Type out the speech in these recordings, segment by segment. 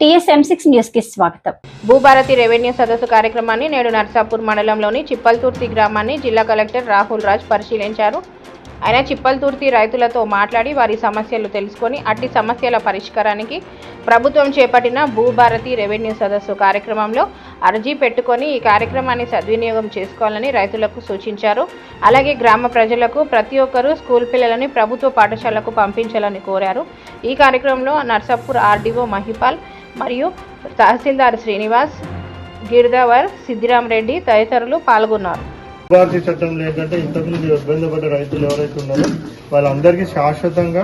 TSM six న్యూస్కి స్వాగతం. Bhubharati revenue సదస్సు కార్యక్రమాన్ని నేడు నర్సాపూర్ మండలంలోని చిప్పల్తుర్తి గ్రామాన్ని జిల్లా కలెక్టర్ రాహుల్ రాజ్ పరిశీలించారు. ఆయన చిప్పల్తుర్తి రైతులతో మాట్లాడి వారి సమస్యలు తెలుసుకొని అట్టి సమస్యల పరిష్కారానికి ప్రభుత్వం చేపట్టిన భూభారతి రెవెన్యూ సదస్సు కార్యక్రమంలో అర్జీ పెట్టుకొని ఈ కార్యక్రమాన్ని సద్వినియోగం చేసుకోవాలని రైతులకు సూచించారు. అలాగే గ్రామ ప్రజలకు ప్రతి ఒక్కరూ స్కూల్ పిల్లలని ప్రభుత్వ పాఠశాలకు పంపించాలని కోరారు. ఈ కార్యక్రమంలో నర్సాపూర్ ఆర్డీఓ మహిపాల్ మరియు తహసీల్దార్ శ్రీనివాస్ గిర్దావర్ సిద్ధిరామరెడ్డి తదితరులు పాల్గొన్నారు. ఉపాధి చట్టంలో ఏంటంటే ఇంతకుముందు ఇబ్బంది పడ్డ రైతులు ఎవరైతే ఉన్నారో వాళ్ళందరికీ శాశ్వతంగా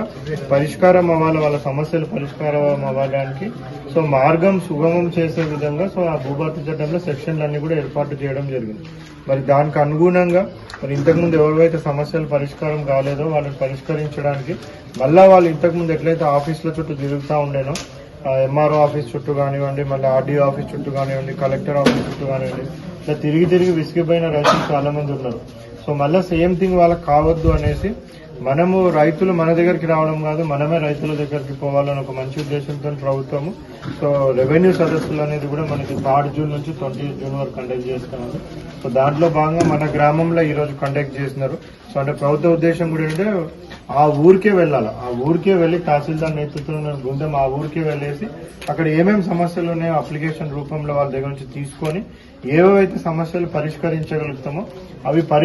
పరిష్కారం అవ్వాలి వాళ్ళ సమస్యలు పరిష్కారం అవ్వడానికి. సో మార్గం సుగమం చేసే విధంగా సో ఆ భూభారతి చట్టంలో సెక్షన్లు అన్ని కూడా ఏర్పాటు చేయడం జరిగింది. మరి దానికి అనుగుణంగా మరి ఇంతకుముందు ఎవరైతే సమస్యలు పరిష్కారం కాలేదో వాళ్ళని పరిష్కరించడానికి మళ్ళా వాళ్ళు ఇంతకుముందు ఎట్లయితే ఆఫీసుల చుట్టూ తిరుగుతూ ఉండేనో ఎంఆర్ఓ ఆఫీస్ చుట్టూ కానివ్వండి మళ్ళీ ఆర్డీఓ ఆఫీస్ చుట్టూ కానివ్వండి కలెక్టర్ ఆఫీస్ చుట్టూ కానివ్వండి ఇట్లా తిరిగి తిరిగి విసిగిపోయిన రైతులు చాలా మంది ఉన్నారు. సో మళ్ళీ సేమ్ థింగ్ వాళ్ళకి కావద్దు అనేసి మనము రైతులు మన దగ్గరికి రావడం కాదు మనమే రైతుల దగ్గరికి పోవాలని ఒక మంచి ఉద్దేశంతో ప్రభుత్వము. సో రెవెన్యూ సదస్సులు అనేది కూడా మనకి థర్డ్ జూన్ నుంచి ట్వంటీ జూన్ వరకు కండక్ట్ చేస్తున్నారు. సో దాంట్లో భాగంగా మన గ్రామంలో ఈ రోజు కండక్ట్ చేసినారు సో అంటే ప్రభుత్వ ఉద్దేశం కూడా ఏంటంటే ఆ ఊరికే వెళ్ళాలి. ఆ ఊరికే వెళ్ళి తహసీల్దార్ నేతృత్వంలో బృందం ఆ ఊరికే వెళ్ళేసి అక్కడ ఏమేమి సమస్యలు ఉన్నాయో అప్లికేషన్ రూపంలో వాళ్ళ దగ్గర నుంచి తీసుకొని ఏవైతే సమస్యలు పరిష్కరించగలుగుతామో అవి పరిష్